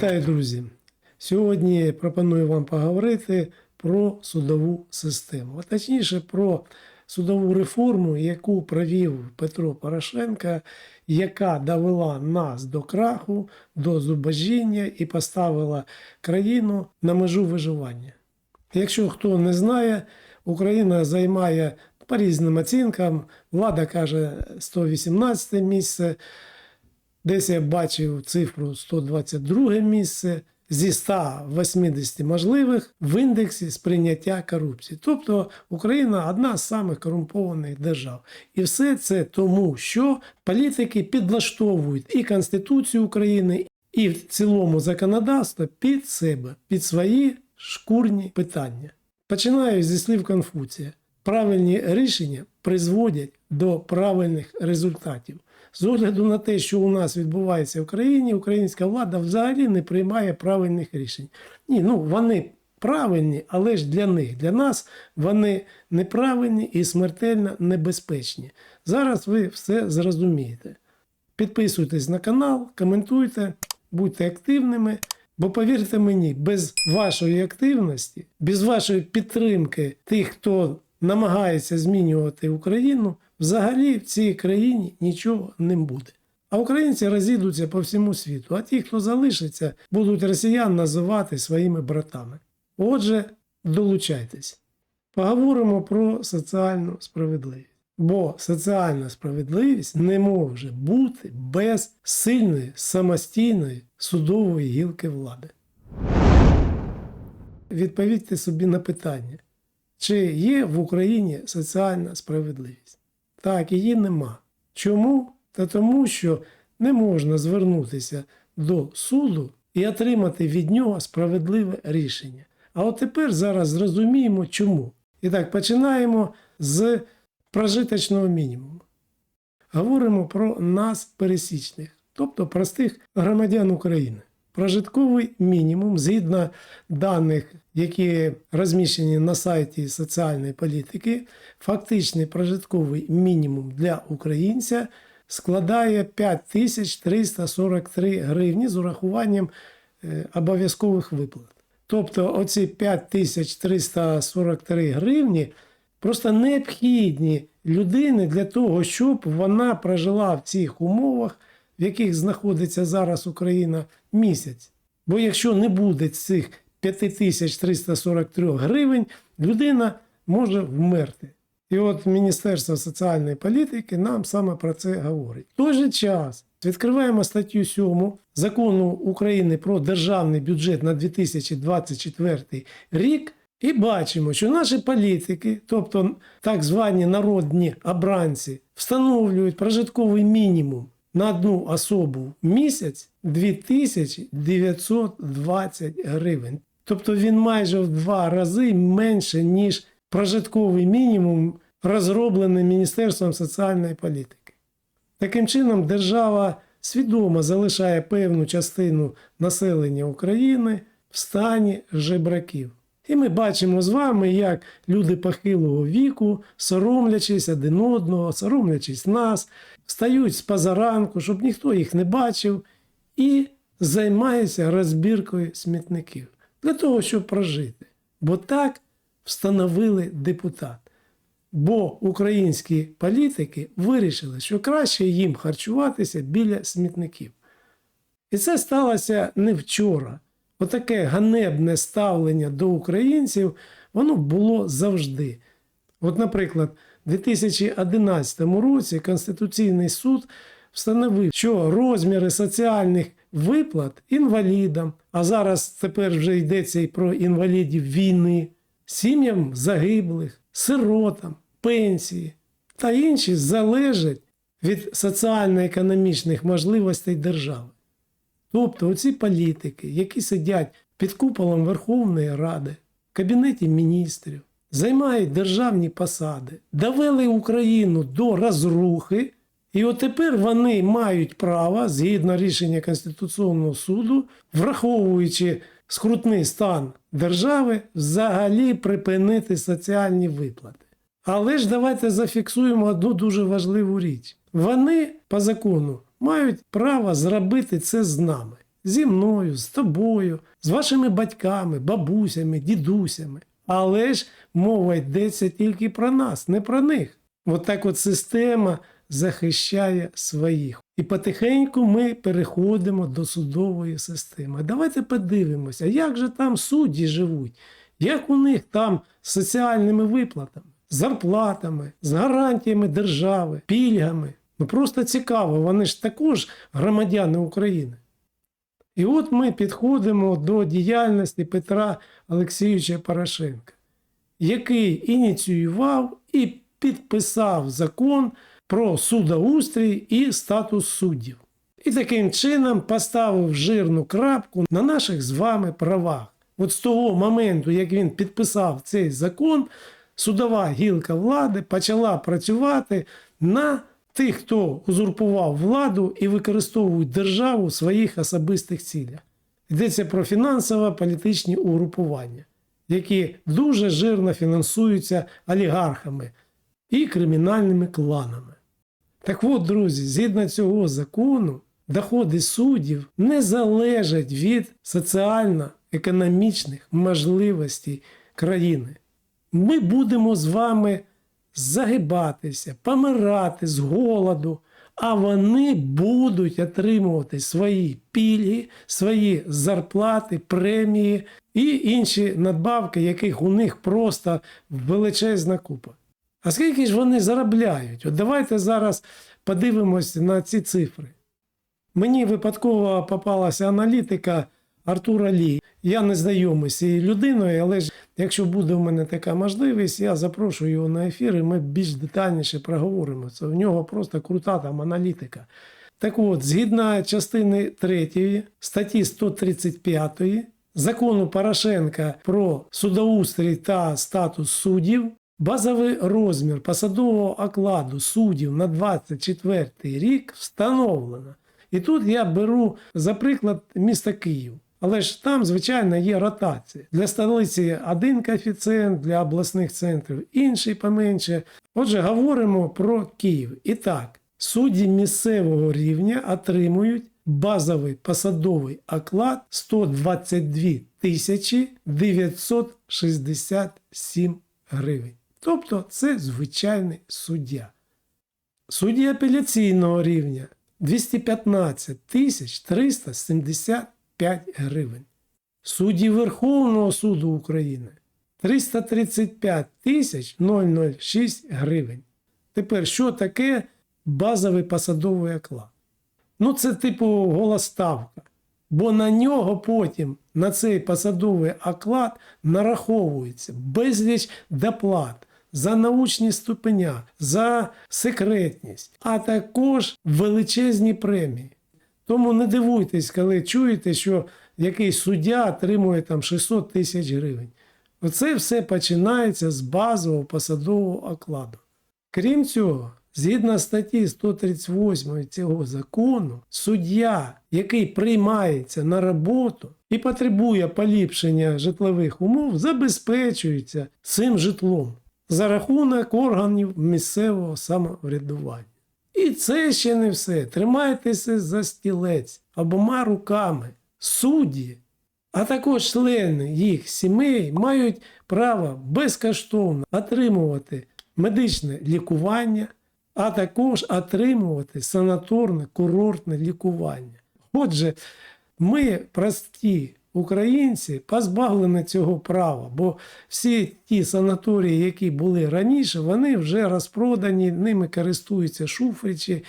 Вітаю, друзі! Сьогодні пропоную вам поговорити про судову систему, а точніше про судову реформу, яку провів Петро Порошенко, яка довела нас до краху, до зубожіння і поставила країну на межу виживання. Якщо хто не знає, Україна займає по різним оцінкам, влада каже 118 місце. Десь я бачив цифру 122 місце зі 180 можливих в індексі сприйняття корупції. Тобто Україна одна з самих корумпованих держав. І все це тому, що політики підлаштовують і Конституцію України, і в цілому законодавство під себе, під свої шкурні питання. Починаю зі слів Конфуція. Правильні рішення призводять до правильних результатів. З огляду на те, що у нас відбувається в країні, українська влада взагалі не приймає правильних рішень. Ні, ну вони правильні, але ж для них, для нас вони неправильні і смертельно небезпечні. Зараз ви все зрозумієте. Підписуйтесь на канал, коментуйте, будьте активними. Бо повірте мені, без вашої активності, без вашої підтримки тих, хто намагається змінювати Україну, взагалі в цій країні нічого не буде. А українці розійдуться по всьому світу, а ті, хто залишиться, будуть росіян називати своїми братами. Отже, долучайтесь. Поговоримо про соціальну справедливість. Бо соціальна справедливість не може бути без сильної самостійної судової гілки влади. Відповідьте собі на питання, чи є в Україні соціальна справедливість? Так, її нема. Чому? Та тому, що не можна звернутися до суду і отримати від нього справедливе рішення. А от тепер зараз зрозуміємо, чому. І так, починаємо з прожиточного мінімуму. Говоримо про нас, пересічних, тобто простих громадян України. Прожитковий мінімум, згідно даних, які розміщені на сайті соціальної політики, фактичний прожитковий мінімум для українця складає 5343 гривні з урахуванням е, обов'язкових виплат. Тобто оці 5343 гривні просто необхідні людини для того, щоб вона прожила в цих умовах, в яких знаходиться зараз Україна місяць. Бо якщо не буде цих 5343 гривень, людина може вмерти. І от Міністерство соціальної політики нам саме про це говорить. В той же час відкриваємо статтю 7 закону України про державний бюджет на 2024 рік. І бачимо, що наші політики, тобто так звані народні обранці, встановлюють прожитковий мінімум на одну особу в місяць 2920 гривень. Тобто він майже в два рази менше, ніж прожитковий мінімум, розроблений Міністерством соціальної політики. Таким чином, держава свідомо залишає певну частину населення України в стані жебраків. І ми бачимо з вами, як люди похилого віку, соромлячись один одного, соромлячись нас, встають з позаранку, щоб ніхто їх не бачив, і займаються розбіркою смітників для того, щоб прожити. Бо так встановили депутат. Бо українські політики вирішили, що краще їм харчуватися біля смітників. І це сталося не вчора. Отаке ганебне ставлення до українців, воно було завжди. От, наприклад, у 2011 році Конституційний суд встановив, що розміри соціальних виплат інвалідам, а зараз тепер вже йдеться і про інвалідів війни, сім'ям загиблих, сиротам, пенсії та інші залежать від соціально-економічних можливостей держави. Тобто оці політики, які сидять під куполом Верховної Ради, в Кабінеті міністрів, займають державні посади, довели Україну до розрухи, і от тепер вони мають право, згідно рішення Конституційного суду, враховуючи скрутний стан держави, взагалі припинити соціальні виплати. Але ж давайте зафіксуємо одну дуже важливу річ. Вони по закону мають право зробити це з нами. зі мною, з тобою, з вашими батьками, бабусями, дідусями. Але ж мова йдеться тільки про нас, не про них. От так от система захищає своїх. І потихеньку ми переходимо до судової системи. Давайте подивимося, як же там судді живуть, як у них там з соціальними виплатами, зарплатами, з гарантіями держави, пільгами. Ну просто цікаво, вони ж також громадяни України. І от ми підходимо до діяльності Петра Олексійовича Порошенка, який ініціював і підписав закон про судоустрій і статус суддів. І таким чином поставив жирну крапку на наших з вами правах. От з того моменту, як він підписав цей закон, судова гілка влади почала працювати на тих, хто узурпував владу і використовують державу в своїх особистих цілях. Йдеться про фінансово-політичні угрупування, які дуже жирно фінансуються олігархами і кримінальними кланами. Так от, друзі, згідно цього закону, доходи суддів не залежать від соціально-економічних можливостей країни. Ми будемо з вами загибатися, помирати з голоду, а вони будуть отримувати свої пільги, свої зарплати, премії і інші надбавки, яких у них просто величезна купа. А скільки ж вони заробляють? От давайте зараз подивимось на ці цифри. Мені випадково попалася аналітика Артура Лі. Я не знайомий з цією людиною, але ж якщо буде у мене така можливість, я запрошую його на ефір, і ми більш детальніше проговоримо. Це в нього просто крута там аналітика. Так от, згідно частини 3 статті 135 закону Порошенка про судоустрій та статус суддів, базовий розмір посадового окладу суддів на 24 рік встановлено. І тут я беру за приклад місто Київ. Але ж там, звичайно, є ротація. Для столиці один коефіцієнт, для обласних центрів інший поменше. Отже, говоримо про Київ. І так, судді місцевого рівня отримують базовий посадовий оклад 122 тисячі 967 гривень. Тобто це звичайний суддя. Судді апеляційного рівня 215 тисяч 375 гривень. Судді Верховного суду України 335 тисяч 006 гривень. Тепер, що таке базовий посадовий оклад? Ну, це типу голоставка. Бо на нього потім, на цей посадовий оклад, нараховується безліч доплат за научні ступеня, за секретність, а також величезні премії. Тому не дивуйтесь, коли чуєте, що якийсь суддя отримує там 600 тисяч гривень. Оце все починається з базового посадового окладу. Крім цього, згідно статті 138 цього закону, суддя, який приймається на роботу і потребує поліпшення житлових умов, забезпечується цим житлом за рахунок органів місцевого самоврядування. І це ще не все. Тримайтеся за стілець обома руками. Судді, а також члени їх сімей мають право безкоштовно отримувати медичне лікування, а також отримувати санаторне курортне лікування. Отже, ми прості українці позбавлені цього права, бо всі ті санаторії, які були раніше, вони вже розпродані, ними користуються Шуфричі,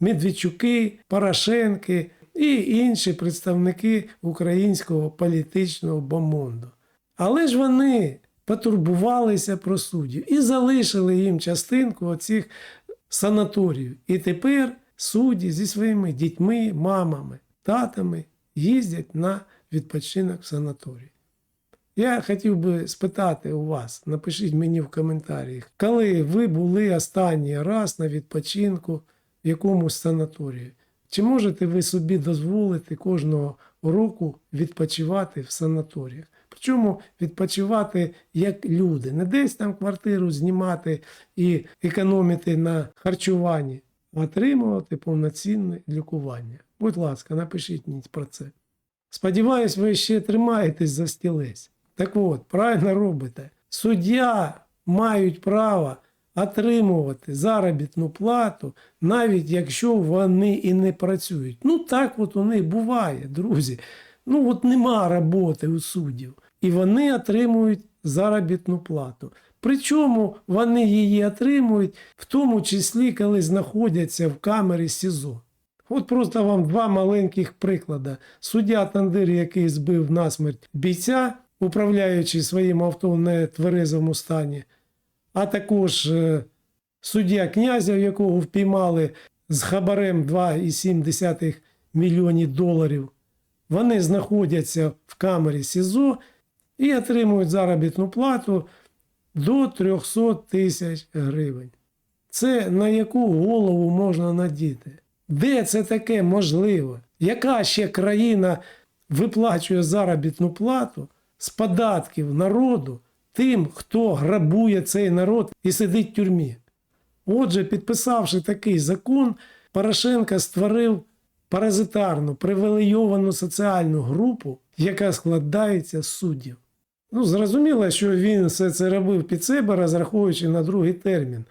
Медведчуки, Порошенки і інші представники українського політичного бомонду. Але ж вони потурбувалися про суддів і залишили їм частинку оцих санаторіїв. І тепер судді зі своїми дітьми, мамами, татами їздять на відпочинок в санаторій. Я хотів би спитати у вас, напишіть мені в коментарях, коли ви були останній раз на відпочинку в якомусь санаторії. Чи можете ви собі дозволити кожного року відпочивати в санаторіях? Причому відпочивати як люди, не десь там квартиру знімати і економити на харчуванні, а отримувати повноцінне лікування. Будь ласка, напишіть мені про це. Сподіваюсь, ви ще тримаєтесь за стілець. Так от, правильно робите. Суддя мають право отримувати заробітну плату, навіть якщо вони і не працюють. Ну так от у них буває, друзі. Ну от нема роботи у суддів. І вони отримують заробітну плату. Причому вони її отримують, в тому числі, коли знаходяться в камері СІЗО. От просто вам два маленьких приклади. Суддя Тандир, який збив насмерть бійця, управляючи своїм авто в нетверезому стані, а також е, суддя князя, якого впіймали з хабарем 2,7 мільйонів доларів. Вони знаходяться в камері СІЗО і отримують заробітну плату до 300 тисяч гривень. Це на яку голову можна надіти? Де це таке можливо? Яка ще країна виплачує заробітну плату з податків народу тим, хто грабує цей народ і сидить в тюрмі? Отже, підписавши такий закон, Порошенко створив паразитарну привілейовану соціальну групу, яка складається з суддів. Ну, зрозуміло, що він все це робив під себе, розраховуючи на другий термін.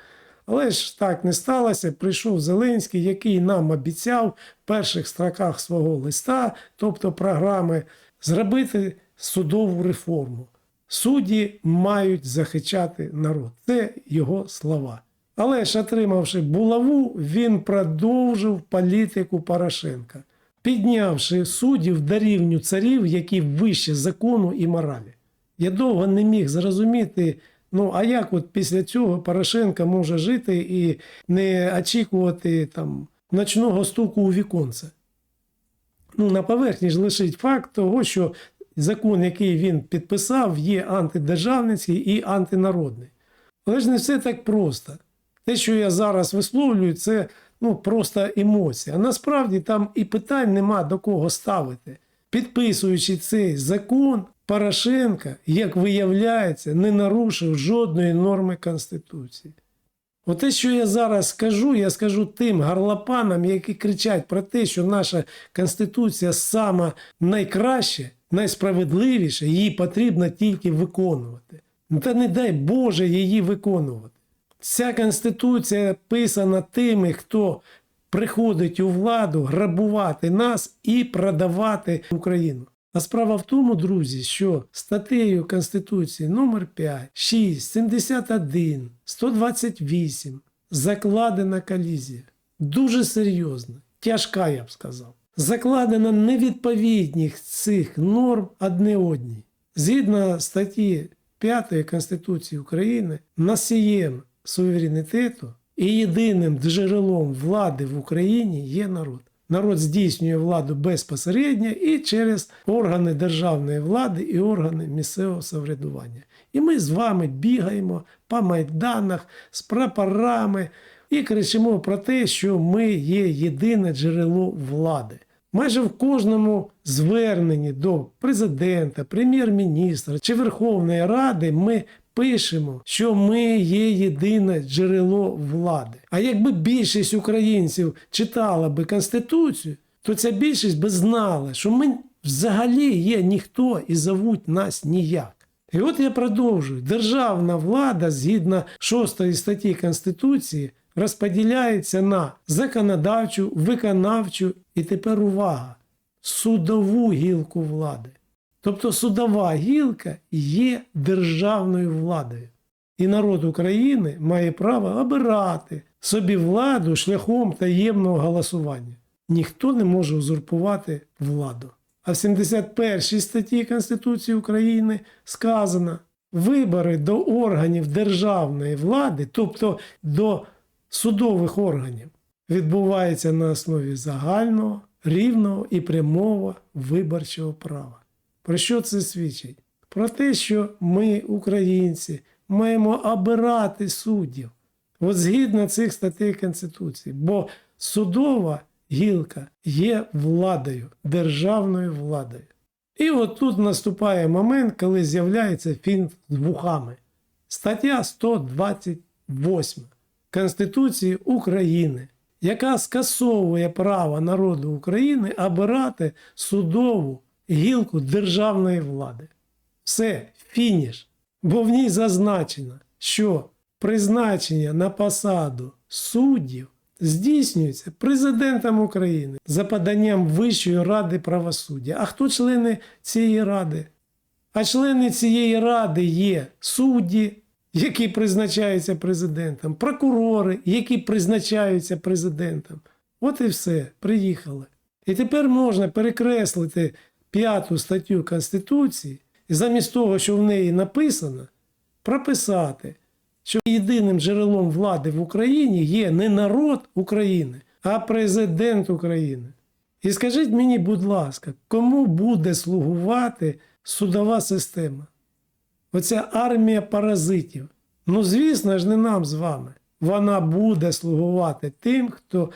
Але ж так не сталося. Прийшов Зеленський, який нам обіцяв в перших строках свого листа, тобто програми, зробити судову реформу. Судді мають захищати народ. Це його слова. Але ж, отримавши булаву, він продовжив політику Порошенка, піднявши суддів до рівню царів, які вище закону і моралі. Я довго не міг зрозуміти, ну а як от після цього Порошенко може жити і не очікувати там ночного стуку у віконце. Ну, на поверхні ж лишить факт того, що закон, який він підписав, є антидержавницький і антинародний. Але ж не все так просто. Те, що я зараз висловлюю, це ну, просто емоція. Насправді там і питань нема до кого ставити. Підписуючи цей закон, Порошенко, як виявляється, не нарушив жодної норми Конституції. Оте, що я зараз скажу, я скажу тим гарлопанам, які кричать про те, що наша Конституція сама найкраща, найсправедливіша, її потрібно тільки виконувати. Ну, Та не дай Боже її виконувати. Ця Конституція писана тими, хто приходить у владу грабувати нас і продавати Україну. А справа в тому, друзі, що статтею Конституції номер 5, 6, 71, 128 закладена колізія. Дуже серйозна, тяжка, я б сказав. Закладена невідповідність цих норм одне одній. Згідно статті 5 Конституції України, носієм суверенітету і єдиним джерелом влади в Україні є народ. Народ здійснює владу безпосередньо і через органи державної влади і органи місцевого самоврядування. І ми з вами бігаємо по майданах з прапорами і кричимо про те, що ми є єдине джерело влади. Майже в кожному зверненні до президента, прем'єр-міністра чи Верховної Ради ми пишемо, що ми є єдине джерело влади. А якби більшість українців читала би Конституцію, то ця більшість би знала, що ми взагалі є ніхто і зовуть нас ніяк. І от я продовжую. Державна влада згідно 6 статті Конституції розподіляється на законодавчу, виконавчу і тепер увага, судову гілку влади. Тобто судова гілка є державною владою. І народ України має право обирати собі владу шляхом таємного голосування. Ніхто не може узурпувати владу. А в 71 статті Конституції України сказано, вибори до органів державної влади, тобто до судових органів, відбуваються на основі загального, рівного і прямого виборчого права. Про що це свідчить? Про те, що ми, українці, маємо обирати суддів. От згідно цих статей Конституції, бо судова гілка є владою, державною владою. І от тут наступає момент, коли з'являється фінт з вухами. Стаття 128 Конституції України, яка скасовує право народу України обирати судову гілку державної влади. Все, фініш. Бо в ній зазначено, що призначення на посаду суддів здійснюється президентом України за поданням Вищої ради правосуддя. А хто члени цієї ради? А члени цієї ради є судді, які призначаються президентом, прокурори, які призначаються президентом. От і все, приїхали. І тепер можна перекреслити п'яту статтю Конституції і замість того, що в неї написано, прописати, що єдиним джерелом влади в Україні є не народ України, а президент України. І скажіть мені, будь ласка, кому буде слугувати судова система? Оця армія паразитів. Ну, звісно ж, не нам з вами. Вона буде слугувати тим, хто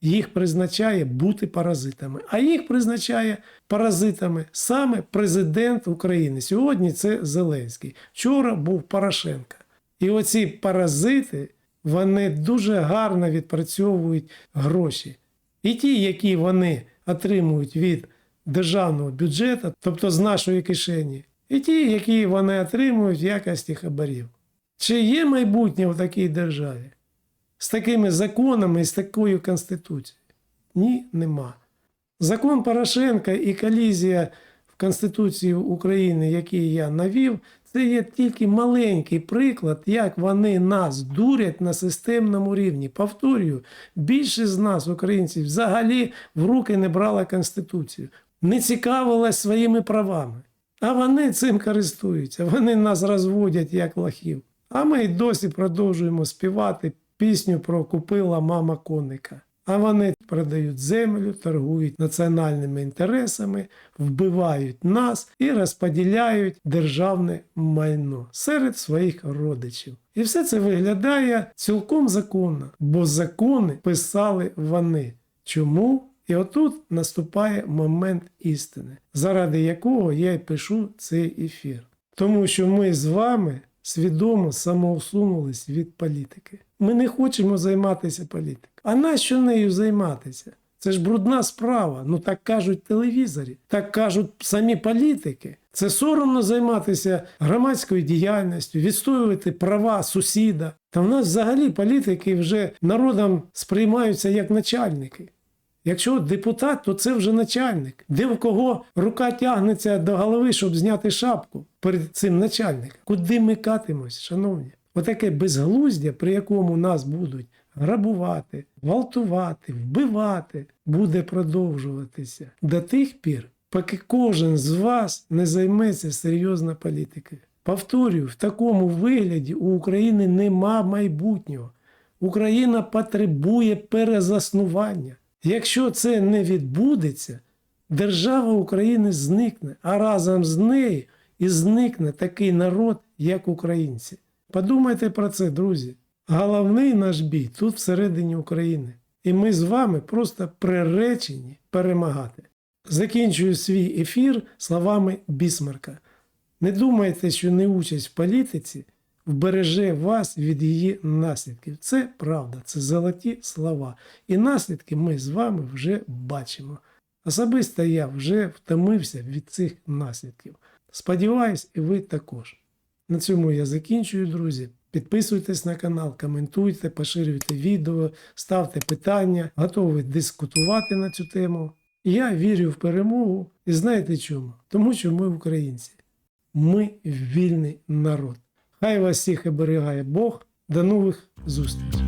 їх призначає бути паразитами. А їх призначає паразитами саме президент України. Сьогодні це Зеленський. Вчора був Порошенко. І оці паразити вони дуже гарно відпрацьовують гроші. І ті, які вони отримують від державного бюджету, тобто з нашої кишені, і ті, які вони отримують в якості хабарів. Чи є майбутнє в такій державі? З такими законами і з такою конституцією? Ні, нема. Закон Порошенка і колізія в Конституції України, який я навів, це є тільки маленький приклад, як вони нас дурять на системному рівні. Повторюю, більшість з нас, українців, взагалі в руки не брала Конституцію, не цікавилась своїми правами. А вони цим користуються. Вони нас розводять як лохів. А ми й досі продовжуємо співати пісню про купила мама коника. А вони продають землю, торгують національними інтересами, вбивають нас і розподіляють державне майно серед своїх родичів. І все це виглядає цілком законно, бо закони писали вони. Чому? І отут наступає момент істини, заради якого я й пишу цей ефір. Тому що ми з вами свідомо самоусунулись від політики. Ми не хочемо займатися політикою. А нащо нею займатися? Це ж брудна справа. Ну так кажуть телевізорі, так кажуть самі політики. Це соромно займатися громадською діяльністю, відстоювати права сусіда. Та в нас взагалі політики вже народом сприймаються як начальники. Якщо депутат, то це вже начальник. Де в кого рука тягнеться до голови, щоб зняти шапку перед цим начальником? Куди ми катимось, шановні? Отаке безглуздя, при якому нас будуть грабувати, гвалтувати, вбивати, буде продовжуватися до тих пір, поки кожен з вас не займеться серйозно політикою. Повторюю, в такому вигляді у України нема майбутнього. Україна потребує перезаснування. Якщо це не відбудеться, держава України зникне, а разом з нею і зникне такий народ, як українці. Подумайте про це, друзі. Головний наш бій тут всередині України. І ми з вами просто приречені перемагати. Закінчую свій ефір словами Бісмарка. Не думайте, що неучасть в політиці вбереже вас від її наслідків. Це правда, це золоті слова. І наслідки ми з вами вже бачимо. Особисто я вже втомився від цих наслідків. Сподіваюсь, і ви також. На цьому я закінчую, друзі. Підписуйтесь на канал, коментуйте, поширюйте відео, ставте питання, готовий дискутувати на цю тему. Я вірю в перемогу і знаєте чому? Тому що ми українці. Ми вільний народ. Хай вас всіх оберігає Бог. До нових зустрічей!